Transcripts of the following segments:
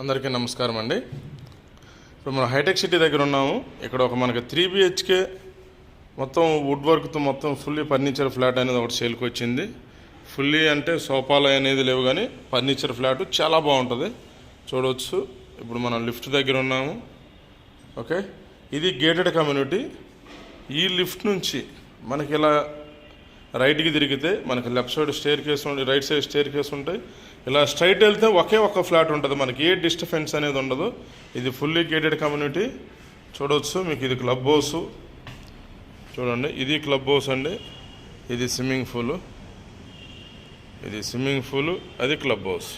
అందరికీ నమస్కారం అండి. ఇప్పుడు మనం హైటెక్ సిటీ దగ్గర ఉన్నాము. ఇక్కడ ఒక మనకి త్రీ బిహెచ్కే మొత్తం వుడ్ వర్క్తో మొత్తం ఫుల్లీ ఫర్నిచర్ ఫ్లాట్ అనేది ఒకటి సేల్కి వచ్చింది. ఫుల్లీ అంటే సోఫాలు అనేది లేవు కానీ ఫర్నిచర్ ఫ్లాట్ చాలా బాగుంటుంది. చూడవచ్చు ఇప్పుడు మనం లిఫ్ట్ దగ్గర ఉన్నాము. ఓకే? ఇది గేటెడ్ కమ్యూనిటీ. ఈ లిఫ్ట్ నుంచి మనకి ఇలా రైట్కి తిరిగితే మనకి left side staircase right side staircase ఉంటాయి. ఇలా స్ట్రైట్ వెళ్తే ఒకే ఒక ఫ్లాట్ ఉంటుంది మనకి. ఏ డిస్టర్బెన్స్ అనేది ఉండదు. ఇది ఫుల్లీ గేటెడ్ కమ్యూనిటీ చూడవచ్చు మీకు ఇది క్లబ్ హౌస్. చూడండి. ఇది క్లబ్ హౌస్ అండి. ఇది స్విమ్మింగ్ పూల్. ఇది స్విమ్మింగ్ పూల్. అది క్లబ్ హౌస్.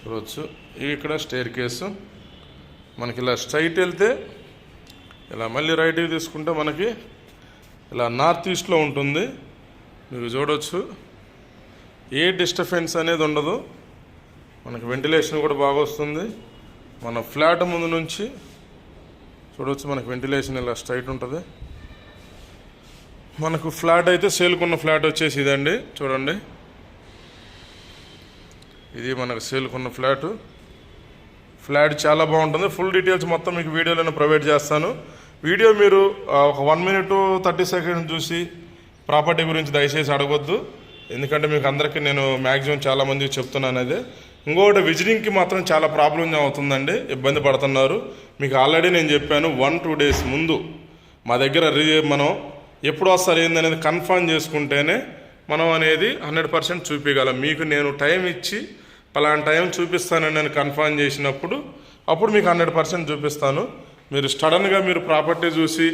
చూడవచ్చు ఇవి ఇక్కడ స్టేర్ కేసు. మనకి ఇలా స్ట్రైట్ వెళ్తే ఇలా మళ్ళీ రైట్కి తీసుకుంటే మనకి ఇలా నార్త్ ఈస్ట్లో ఉంటుంది. మీరు చూడవచ్చు ఏ డిస్టర్బెన్స్ అనేది ఉండదు. మనకి వెంటిలేషన్ కూడా బాగా వస్తుంది. మన ఫ్లాట్ ముందు నుంచి చూడవచ్చు మనకి వెంటిలేషన్ ఇలా స్ట్రైట్ ఉంటుంది. మనకు ఫ్లాట్ అయితే సేల్కున్న ఫ్లాట్ వచ్చేసి ఇదండి. చూడండి. ఇది మనకు సేల్కున్న ఫ్లాట్. ఫ్లాట్ చాలా బాగుంటుంది. ఫుల్ డీటెయిల్స్ మొత్తం మీకు వీడియోలోనే ప్రొవైడ్ చేస్తాను. వీడియో మీరు ఒక వన్ మినిట్ థర్టీ సెకండ్స్ చూసి ప్రాపర్టీ గురించి దయచేసి అడగొద్దు. ఎందుకంటే మీకు అందరికీ నేను మ్యాక్సిమం చాలామంది చెప్తున్నాను అదే. ఇంకొకటి విజిటింగ్కి మాత్రం చాలా ప్రాబ్లం అవుతుందండి. ఇబ్బంది పడుతున్నారు. మీకు ఆల్రెడీ నేను చెప్పాను వన్ టూ డేస్ ముందు మా దగ్గర రీ మనం ఎప్పుడు వస్తారు ఏందనేది కన్ఫర్మ్ చేసుకుంటేనే మనం అనేది హండ్రెడ్ పర్సెంట్ చూపించగలం మీకు నేను టైం ఇచ్చి పలానా టైం చూపిస్తానని నేను కన్ఫర్మ్ చేసినప్పుడు అప్పుడు మీకు హండ్రెడ్ పర్సెంట్ చూపిస్తాను. మీరు సడన్గా మీరు ప్రాపర్టీ చూసి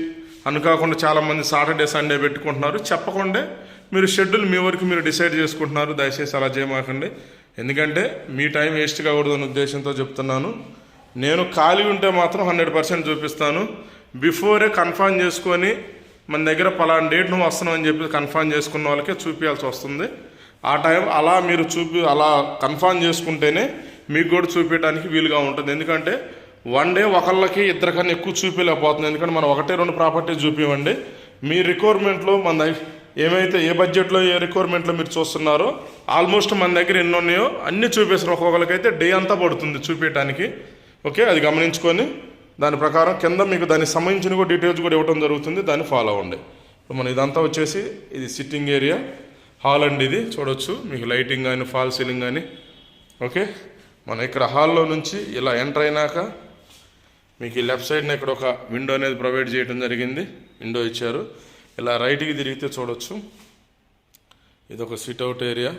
అనుకోకుండా చాలామంది సాటర్డే సండే పెట్టుకుంటున్నారు. చెప్పకుండా మీరు షెడ్యూల్ మీ వరకు మీరు డిసైడ్ చేసుకుంటున్నారు. దయచేసి అలా చేయమాకండి. ఎందుకంటే మీ టైం వేస్ట్ కాకూడదు అనే ఉద్దేశంతో చెప్తున్నాను. నేను ఖాళీ ఉంటే మాత్రం హండ్రెడ్ పర్సెంట్ చూపిస్తాను. బిఫోరే కన్ఫర్మ్ చేసుకొని మన దగ్గర పలానా డేట్ నువ్వు వస్తున్నావు అని చెప్పి కన్ఫర్మ్ చేసుకున్న వాళ్ళకే చూపించాల్సి వస్తుంది. ఆ టైం అలా మీరు చూపి అలా కన్ఫర్మ్ చేసుకుంటేనే మీకు కూడా చూపించడానికి వీలుగా ఉంటుంది. ఎందుకంటే వన్ డే ఒకళ్ళకి ఇద్దరికన్నా ఎక్కువ చూపించలేకపోతుంది ఎందుకంటే మనం ఒకటే రెండు ప్రాపర్టీ చూపించండి మీ రిక్వైర్మెంట్లో మన ఏమైతే ఏ బడ్జెట్లో ఏ రిక్వైర్మెంట్లో మీరు చూస్తున్నారో ఆల్మోస్ట్ మన దగ్గర ఎన్ని ఉన్నాయో అన్నీ చూపేసిన ఒక్కొక్కరికైతే డే అంతా పడుతుంది చూపించడానికి ఓకే అది గమనించుకొని దాని ప్రకారం కింద మీకు దానికి సంబంధించిన కూడా డీటెయిల్స్ కూడా ఇవ్వడం జరుగుతుంది. దాన్ని ఫాలో అవ్వండి. ఇప్పుడు మన ఇదంతా వచ్చేసి ఇది సిట్టింగ్ ఏరియా హాల్ అండి ఇది. చూడొచ్చు. మీకు లైటింగ్ కానీ ఫాల్ సీలింగ్ కానీ ఓకే మన ఇక్కడ హాల్లో నుంచి ఇలా ఎంటర్ అయినాక మీకు ఈ లెఫ్ట్ సైడ్న ఇక్కడ ఒక విండో అనేది ప్రొవైడ్ చేయడం జరిగింది. విండో ఇచ్చారు. ఇలా రైట్కి తిరిగితే చూడొచ్చు. ఇది ఒక సిట్అవుట్ ఏరియా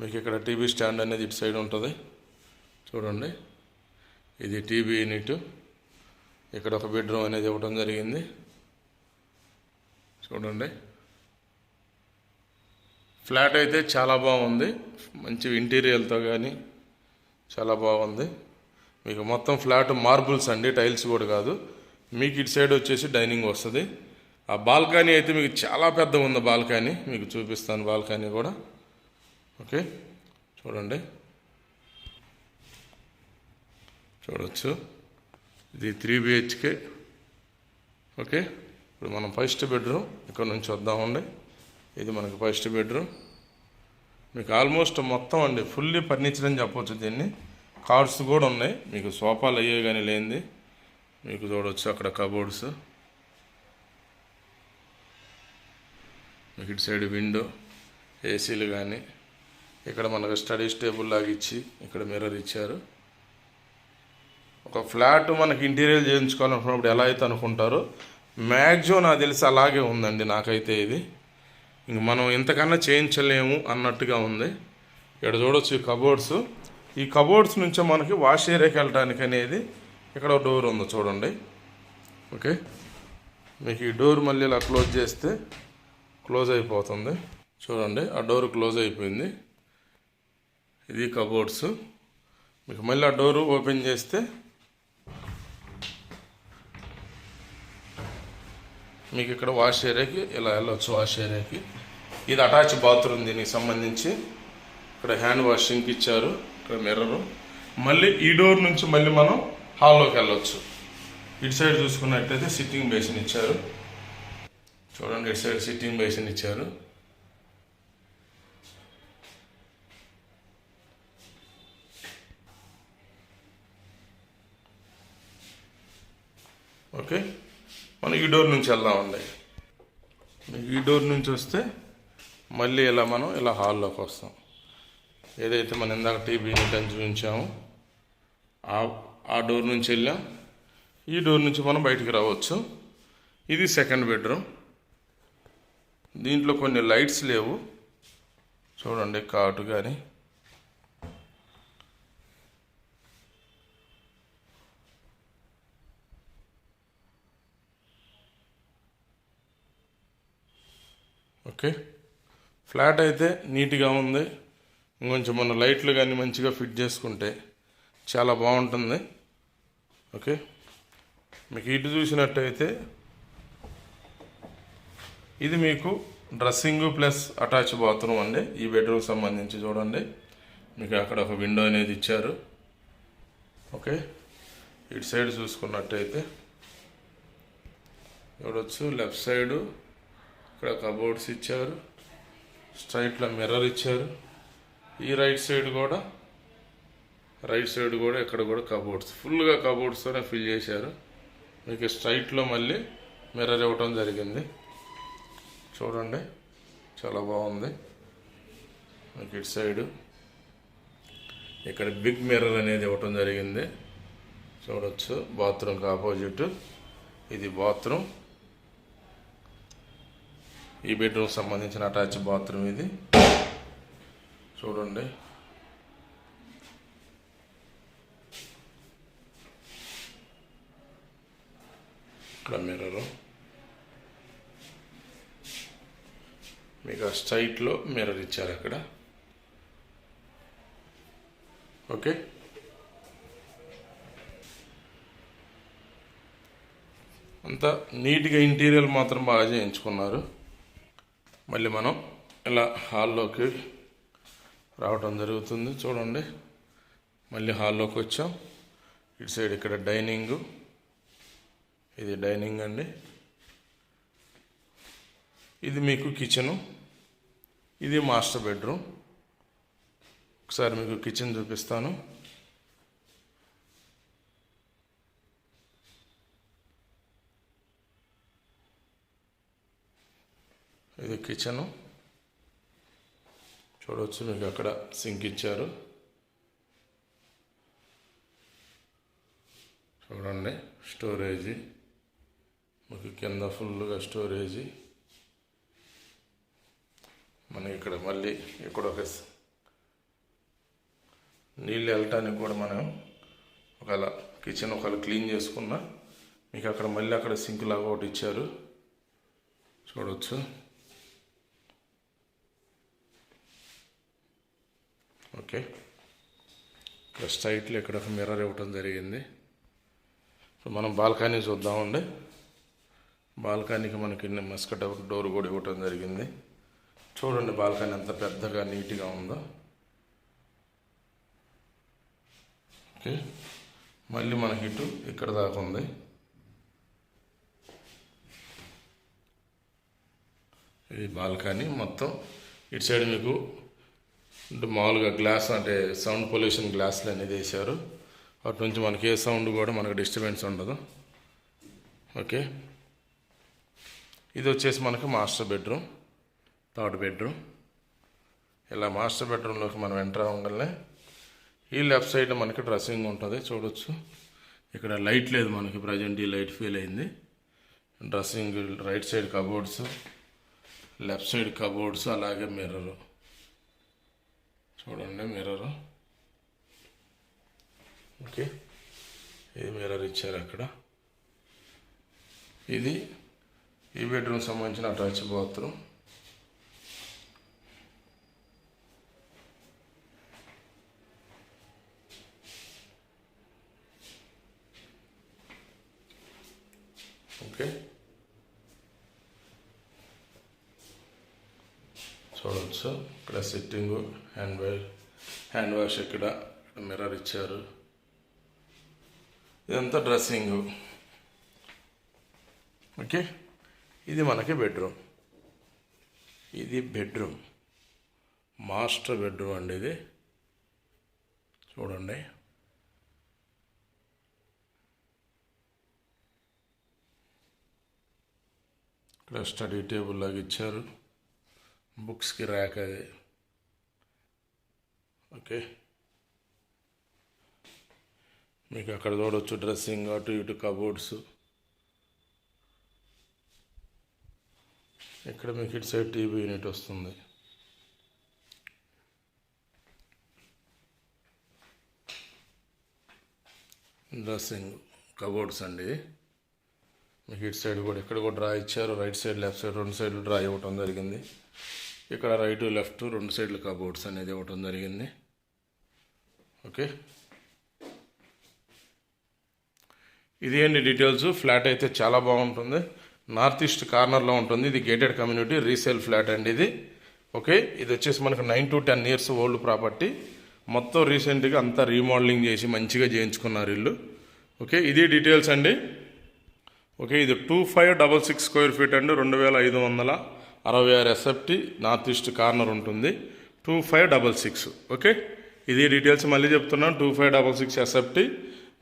మీకు ఇక్కడ టీవీ స్టాండ్ అనేది ఇటు సైడ్ ఉంటుంది. చూడండి. ఇది టీవీ యూనిట్ ఇక్కడ ఒక బెడ్రూమ్ అనేది ఇవ్వడం జరిగింది. చూడండి. ఫ్లాట్ అయితే చాలా బాగుంది. మంచి ఇంటీరియర్తో కానీ చాలా బాగుంది. మీకు మొత్తం ఫ్లాట్ మార్బుల్స్ అండి టైల్స్ కూడా కాదు. మీకు ఇటు సైడ్ వచ్చేసి డైనింగ్ వస్తుంది. ఆ బాల్కనీ అయితే మీకు చాలా పెద్ద ఉంది బాల్కనీ. మీకు చూపిస్తాను బాల్కనీ కూడా. ఓకే చూడండి. చూడవచ్చు ఇది త్రీ బిహెచ్కే. ఓకే ఇప్పుడు మనం ఫస్ట్ బెడ్రూమ్ ఇక్కడ నుంచి వద్దామండి. ఇది మనకి ఫస్ట్ బెడ్రూమ్. మీకు ఆల్మోస్ట్ మొత్తం అండి ఫుల్లీ ఫర్నిచర్ అని చెప్పవచ్చు దీన్ని. కార్డ్స్ కూడా ఉన్నాయి. మీకు సోఫాలు అయ్యే కానీ లేనిది. మీకు చూడవచ్చు అక్కడ కబోర్డ్స్. మీకు ఇటు సైడ్ విండో ఏసీలు కానీ ఇక్కడ మనకు స్టడీస్ టేబుల్ లాగా ఇచ్చి ఇక్కడ మిర్రర్ ఇచ్చారు. ఒక ఫ్లాట్ మనకి ఇంటీరియర్ చేయించుకోవాలనుకున్నప్పుడు ఎలా అయితే అనుకుంటారో మ్యాక్సిమం నాకు తెలిసి అలాగే ఉందండి నాకైతే ఇది. ఇంక మనం ఇంతకన్నా చేయించలేము అన్నట్టుగా ఉంది. ఇక్కడ చూడొచ్చు కబోర్డ్స్. ఈ కబోర్డ్స్ నుంచే మనకి వాష్ ఏరియాకి వెళ్ళడానికి అనేది ఇక్కడ ఒక డోర్ ఉంది చూడండి. ఓకే. మీకు ఈ డోర్ మళ్ళీ ఇలా క్లోజ్ చేస్తే క్లోజ్ అయిపోతుంది. చూడండి ఆ డోర్ క్లోజ్ అయిపోయింది. ఇది కబోర్డ్స్ మీకు మళ్ళీ ఆ డోరు ఓపెన్ చేస్తే మీకు ఇక్కడ వాష్ ఏరియాకి ఇలా వెళ్ళొచ్చు వాష్ ఏరియాకి ఇది అటాచ్ బాత్రూమ్ దీనికి సంబంధించి. ఇక్కడ హ్యాండ్ వాషింగ్కి ఇచ్చారు. ఇక్కడ మిర్రరు మళ్ళీ ఈ డోర్ నుంచి మళ్ళీ మనం హాల్లోకి వెళ్ళొచ్చు. ఇటు సైడ్ చూసుకున్నట్లయితే సిట్టింగ్ బేసిన్ ఇచ్చారు. చూడండి ఇటు సైడ్ సిట్టింగ్ బేసిన్ ఇచ్చారు. ఓకే? మనం ఈ డోర్ నుంచి వెళ్దామండి ఈ డోర్ నుంచి వస్తే మళ్ళీ ఇలా మనం ఇలా హాల్లోకి వస్తాం. ఏదైతే మనం ఇందాక టీవీ అని చూపించామో ఆ ఆ డోర్ నుంచి వెళ్ళాం. ఈ డోర్ నుంచి మనం బయటికి రావచ్చు. ఇది సెకండ్ బెడ్రూమ్. దీంట్లో కొన్ని లైట్స్ లేవు. చూడండి కాటు కానీ ఓకే. ఫ్లాట్ అయితే నీట్గా ఉంది. ఇంకొంచెం మన లైట్లు కానీ మంచిగా ఫిట్ చేసుకుంటే చాలా బాగుంటుంది. ఓకే? మీకు ఇటు చూసినట్టయితే ఇది మీకు డ్రెస్సింగ్ ప్లస్ అటాచ్ బాత్రూమ్ అండి. ఈ బెడ్రూమ్ సంబంధించి చూడండి. మీకు అక్కడ ఒక విండో అనేది ఇచ్చారు. ఓకే? ఇటు సైడ్ చూసుకున్నట్టయితే చూడవచ్చు లెఫ్ట్ సైడు ఇక్కడ కబోర్డ్స్ ఇచ్చారు. స్ట్రైట్లో మిర్రర్ ఇచ్చారు. ఈ రైట్ సైడ్ కూడా రైట్ సైడ్ కూడా ఇక్కడ కూడా కబోర్డ్స్ ఫుల్గా కబోర్డ్స్తోనే ఫిల్ చేశారు. మీకు స్ట్రైట్లో మళ్ళీ మిర్రర్ ఇవ్వటం జరిగింది. చూడండి చాలా బాగుంది. మీకు ఇటు సైడు ఇక్కడ బిగ్ మిర్రర్ అనేది ఇవ్వటం జరిగింది. చూడొచ్చు బాత్రూమ్కి ఆపోజిట్ ఇది బాత్రూమ్ ఈ బెడ్రూమ్ సంబంధించిన అటాచ్ బాత్రూమ్ ఇది. చూడండి. ఇక్కడ మిర్రరు మీకు ఆ స్ట్రైట్లో మిర్రర్ ఇచ్చారు అక్కడ. ఓకే? అంతా నీట్గా ఇంటీరియర్ మాత్రం బాగా చేయించుకున్నారు. మళ్ళీ మనం ఇలా హాల్లోకి రావటం జరుగుతుంది. చూడండి. మళ్ళీ హాల్లోకి వచ్చాం. ఇటు సైడ్ ఇక్కడ డైనింగ్. ఇది డైనింగ్ అండి. ఇది మీకు కిచెను. ఇది మాస్టర్ బెడ్రూమ్. ఒకసారి మీకు కిచెన్ చూపిస్తాను. ఇది కిచెను. చూడవచ్చు మీకు అక్కడ సింక్ ఇచ్చారు. చూడండి స్టోరేజీ. మీకు కింద ఫుల్గా స్టోరేజీ. మనకి ఇక్కడ మళ్ళీ ఇక్కడ ఒక నీళ్ళు వెళ్ళటానికి కూడా మనం ఒకవేళ కిచెన్ ఒకవేళ క్లీన్ చేసుకున్నా మీకు అక్కడ మళ్ళీ అక్కడ సింక్ లాగా ఒకటి ఇచ్చారు. చూడవచ్చు ఓకే. ప్లస్ స్ట్రైట్లో ఇక్కడ ఒక మిర్రర్ ఇవ్వటం జరిగింది. ఇప్పుడు మనం బాల్కనీ చూద్దామండి. బాల్కనీకి మనకి మస్కట్ డోర్ కూడా ఇవ్వటం జరిగింది. చూడండి బాల్కనీ ఎంత పెద్దగా నీట్గా ఉందో. ఓకే. మళ్ళీ మనకి ఇటు ఇక్కడ దాకా ఉంది. ఇది బాల్కనీ మొత్తం ఇటు సైడ్ మీకు అంటే మామూలుగా గ్లాస్ అంటే సౌండ్ పొల్యూషన్ గ్లాసులు అనేది వేశారు. అటు నుంచి మనకి ఏ సౌండ్ కూడా మనకు డిస్టర్బెన్స్ ఉండదు. ఓకే. ఇది వచ్చేసి మనకి మాస్టర్ బెడ్రూమ్ థర్డ్ బెడ్రూమ్. ఇలా మాస్టర్ బెడ్రూమ్లోకి మనం ఎంటర్ అవ్వగానే ఈ లెఫ్ట్ సైడ్ మనకి డ్రెస్సింగ్ ఉంటుంది. చూడొచ్చు. ఇక్కడ లైట్ లేదు మనకి ప్రజెంట్ ఈ లైట్ ఫీల్ అయింది. Dressing right side cupboards left side cupboards అలాగే మిర్రరు. చూడండి మిర్రర్ ఓకే. ఇది మిర్రర్ ఇచ్చారు అక్కడ? ఇది ఈ బెడ్రూమ్ సంబంధించిన అటాచ్ బాత్రూమ్ ఓకే చూడవచ్చు ఇక్కడ setting hand wash hand wash ఇక్కడ మిర్రర్ ఇచ్చారు. ఇదంతా డ్రెస్సింగు ఓకే? ఇది మనకి బెడ్రూమ్ ఇది బెడ్రూమ్ మాస్టర్ బెడ్రూమ్ అండి ఇది. చూడండి. ఇక్కడ స్టడీ టేబుల్ లాగా ఇచ్చారు. బుక్స్కి ర్యాక్ అది. ఓకే. మీకు అక్కడ చూడవచ్చు డ్రెస్సింగ్ అటు ఇటు కబోర్డ్స్. ఇక్కడ మీకు ఇటు సైడ్ టీవీ యూనిట్ వస్తుంది. డ్రెస్సింగ్ కబోర్డ్స్ అండి. మీకు ఇటు సైడ్ కూడా ఇక్కడ కూడా డ్రా ఇచ్చారు. రైట్ సైడ్ లెఫ్ట్ సైడ్ రెండు సైడ్లు డ్రా ఇవ్వటం జరిగింది. ఇక్కడ రైట్ లెఫ్ట్ రెండు సైడ్లు కబోర్డ్స్ అనేది ఇవ్వటం జరిగింది. ఓకే. ఇది ఏంటి డీటెయిల్స్? ఫ్లాట్ అయితే చాలా బాగుంటుంది. నార్త్ ఈస్ట్ కార్నర్లో ఉంటుంది. ఇది గేటెడ్ కమ్యూనిటీ రీసేల్ ఫ్లాట్ అండి ఇది. ఓకే ఇది వచ్చేసి మనకు nine to ten years old property. మొత్తం రీసెంట్గా అంతా రీమోడలింగ్ చేసి మంచిగా చేయించుకున్నారు ఇల్లు. ఓకే ఇది డీటెయిల్స్ అండి. ఓకే ఇది two five double six square feet అండి. రెండు వేల ఐదు వందల అరవై ఆరు ఎస్ఎఫ్టీ నార్త్ ఈస్ట్ కార్నర్ ఉంటుంది. Two five double six. Okay. ఇది డీటెయిల్స్ మళ్ళీ చెప్తున్నాను. Two five double six SFT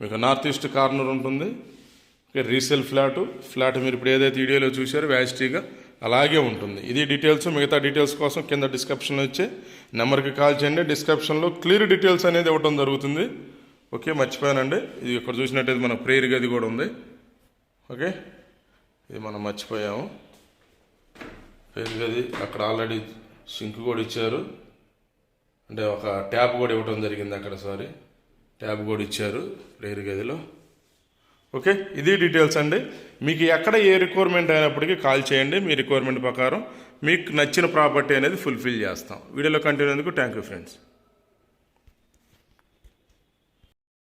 మీకు నార్త్ ఈస్ట్ కార్నర్ ఉంటుంది. రీసేల్ ఫ్లాట్ ఫ్లాట్ మీరు ఇప్పుడు ఏదైతే వీడియోలో చూశారో వ్యాజిటీగా అలాగే ఉంటుంది. ఇది డీటెయిల్స్ మిగతా డీటెయిల్స్ కోసం కింద డిస్క్రిప్షన్లో ఇచ్చే నెంబర్కి కాల్ చేయండి. డిస్క్రిప్షన్లో క్లియర్ డీటెయిల్స్ అనేది ఇవ్వడం జరుగుతుంది. ఓకే మర్చిపోయానండి. ఇది ఇక్కడ చూసినట్టయితే మన ప్రేయర్ గది కూడా ఉంది. ఓకే ఇది మనం మర్చిపోయాము. ప్రేయర్ గది అక్కడ ఆల్రెడీ సింక్ కూడా ఇచ్చారు. అంటే ఒక ట్యాప్ కూడా ఇవ్వడం జరిగింది అక్కడ సారీ. ట్యాప్ కూడా ఇచ్చారు ప్రేయర్ గదిలో. ఓకే ఇది డీటెయిల్స్ అండి. మీకు ఎక్కడ ఏ రిక్వైర్మెంట్ అయినప్పటికీ కాల్ చేయండి. మీ రిక్వైర్మెంట్ ప్రకారం మీకు నచ్చిన ప్రాపర్టీ అనేది ఫుల్ఫిల్ చేస్తాం. వీడియోలో కంటిన్యూ అందుకు థ్యాంక్ యూ ఫ్రెండ్స్.